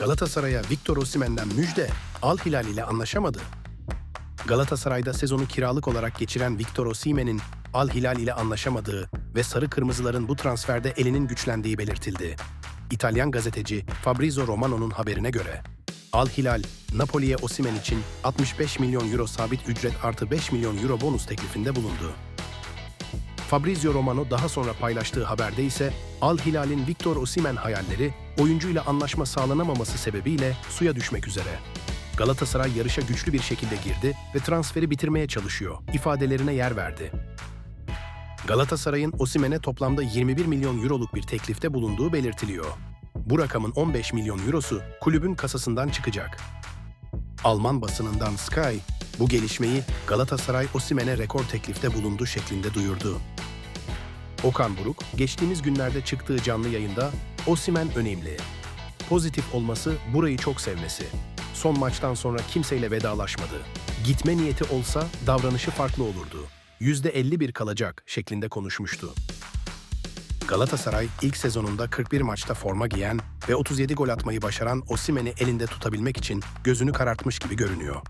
Galatasaray'a Victor Osimhen'den müjde, Al Hilal ile anlaşamadı. Galatasaray'da sezonu kiralık olarak geçiren Victor Osimhen'in Al Hilal ile anlaşamadığı ve sarı kırmızıların bu transferde elinin güçlendiği belirtildi. İtalyan gazeteci Fabrizio Romano'nun haberine göre Al Hilal, Napoli'ye Osimhen için 65 milyon euro sabit ücret artı 5 milyon euro bonus teklifinde bulundu. Fabrizio Romano daha sonra paylaştığı haberde ise Al Hilal'in Victor Osimhen hayalleri oyuncuyla anlaşma sağlanamaması sebebiyle suya düşmek üzere. Galatasaray yarışa güçlü bir şekilde girdi ve transferi bitirmeye çalışıyor ifadelerine yer verdi. Galatasaray'ın Osimhen'e toplamda 21 milyon euroluk bir teklifte bulunduğu belirtiliyor. Bu rakamın 15 milyon eurosu kulübün kasasından çıkacak. Alman basınından Sky, bu gelişmeyi Galatasaray Osimhen'e rekor teklifte bulundu şeklinde duyurdu. Okan Buruk, geçtiğimiz günlerde çıktığı canlı yayında Osimhen önemli. Pozitif olması, burayı çok sevmesi. Son maçtan sonra kimseyle vedalaşmadı. Gitme niyeti olsa davranışı farklı olurdu. %51 kalacak şeklinde konuşmuştu. Galatasaray ilk sezonunda 41 maçta forma giyen ve 37 gol atmayı başaran Osimhen'i elinde tutabilmek için gözünü karartmış gibi görünüyor.